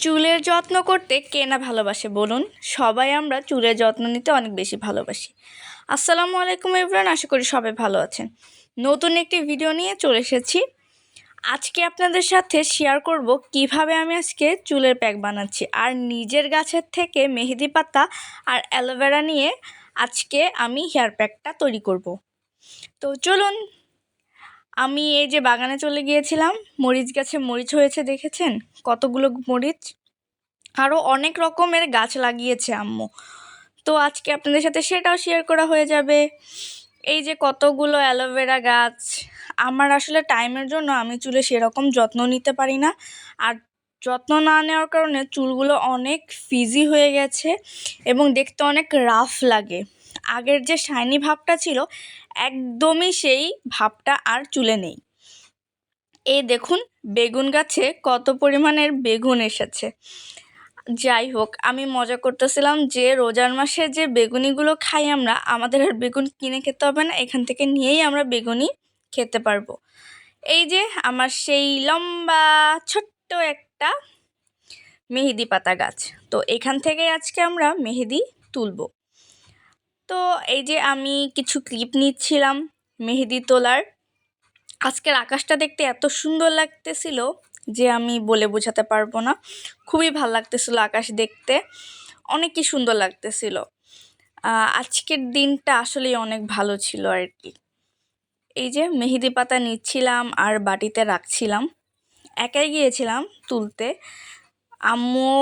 চুলের যত্ন করতে কে না ভালোবাসে বলুন? সবাই আমরা চুলের যত্ন নিতে অনেক বেশি ভালোবাসি। আসসালামু আলাইকুম এভরান আশা করি সবাই ভালো আছেন। নতুন একটি ভিডিও নিয়ে চলে এসেছি। আজকে আপনাদের সাথে শেয়ার করব কীভাবে আমি আজকে চুলের প্যাক বানাচ্ছি আর নিজের গাছের থেকে মেহেদি পাতা আর অ্যালোভেরা নিয়ে আজকে আমি হেয়ার প্যাকটা তৈরি করব। তো চলুন আমি এই যে বাগানে চলে গিয়েছিলাম, মরিচ গাছে মরিচ হয়েছে, দেখেছেন? কতগুলো মরিচ? আরও অনেক রকমের গাছ লাগিয়েছে আম্মু। তো আজকে আপনাদের সাথে সেটাও শেয়ার করা হয়ে যাবে। এই যে কতগুলো অ্যালোভেরা গাছ, আমার আসলে টাইমের জন্য আমি চুলে সেরকম যত্ন নিতে পারি না। আর যত্ন না নেওয়ার কারণে চুলগুলো অনেক ফিজি হয়ে গেছে এবং দেখতে অনেক রাফ লাগে। আগের যে শাইনি ভাবটা ছিল, একদমই সেই ভাবটা আর চুলে নেই। এই দেখুন, বেগুন গাছে কত পরিমাণের বেগুন এসেছে। যাই হোক, আমি মজা করতেছিলাম যে রোজার মাসে যে বেগুনিগুলো খাই আমরা, আমাদের আর বেগুন কিনে খেতে হবে না, এখান থেকে নিয়েই আমরা বেগুনি খেতে পারব। এই যে আমার সেই লম্বা, ছোট্ট একটা মেহেদি পাতা গাছ। তো এখান থেকে আজকে আমরা মেহেদি তুলবো। তো এই যে আমি কিছু ক্লিপ নিচ্ছিলাম মেহেদি তোলার। আজকের আকাশটা দেখতে এত সুন্দর লাগতেছিল যে আমি বলে বোঝাতে পারব না। খুবই ভালো লাগতেছিল আকাশ দেখতে। অনেকই সুন্দর লাগতেছিল। আজকের দিনটা আসলেই অনেক ভালো ছিল আর কি এই যে মেহেদি পাতা নিচ্ছিলাম আর বাটিতে রাখছিলাম। একাই গিয়েছিলাম তুলতে। আম্মু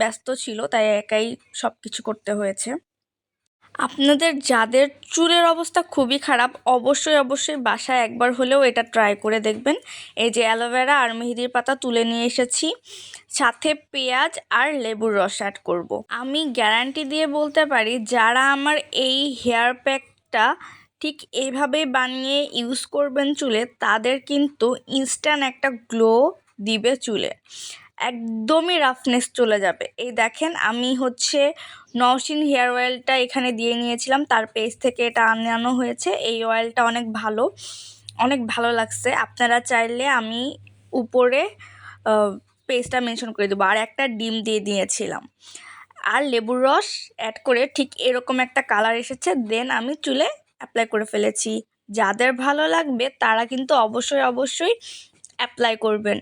ব্যস্ত ছিল, তাই একাই সব কিছু করতে হয়েছে। আপনাদের যাদের চুলের অবস্থা খুবই খারাপ, অবশ্যই অবশ্যই বাসায় একবার হলেও এটা ট্রাই করে দেখবেন। এই যে অ্যালোভেরা আর মেহেদির পাতা তুলে নিয়ে এসেছি। সাথে পেঁয়াজ আর লেবুর রস অ্যাড করব। আমি গ্যারান্টি দিয়ে বলতে পারি, যারা আমার এই হেয়ার প্যাকটা ঠিক এইভাবেই বানিয়ে ইউজ করবেন চুলে, তাদের কিন্তু ইনস্ট্যান্ট একটা গ্লো দিবে চুলে। একদমই রাফনেস চলে যাবে। এই দেখেন, আমি হচ্ছে নওশিন হেয়ার অয়েলটা এখানে দিয়ে নিয়েছিলাম। তার পেজ থেকে এটা আনানো হয়েছে। এই অয়েলটা অনেক ভালো অনেক ভালো লাগছে। আপনারা চাইলে আমি উপরে পেজটা মেনশন করে দেবো। আর একটা ডিম দিয়ে দিয়েছিলাম। আর লেবুর রস অ্যাড করে ঠিক এরকম একটা কালার এসেছে। দেন আমি চুলে অ্যাপ্লাই করে ফেলেছি। যাদের ভালো লাগবে, তারা কিন্তু অবশ্যই অবশ্যই অ্যাপ্লাই করবেন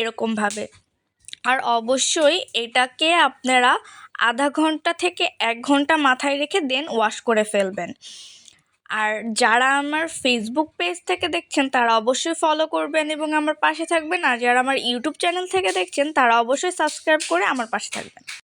এরকমভাবে। আর অবশ্যই এটাকে আপনারা আধা ঘণ্টা থেকে এক ঘণ্টা মাথায় রেখে দেন ওয়াশ করে ফেলবেন। আর যারা আমার ফেসবুক পেজ থেকে দেখছেন, তারা অবশ্যই ফলো করবেন এবং আমার পাশে থাকবেন। আর যারা আমার ইউটিউব চ্যানেল থেকে দেখছেন, তারা অবশ্যই সাবস্ক্রাইব করে আমার পাশে থাকবেন।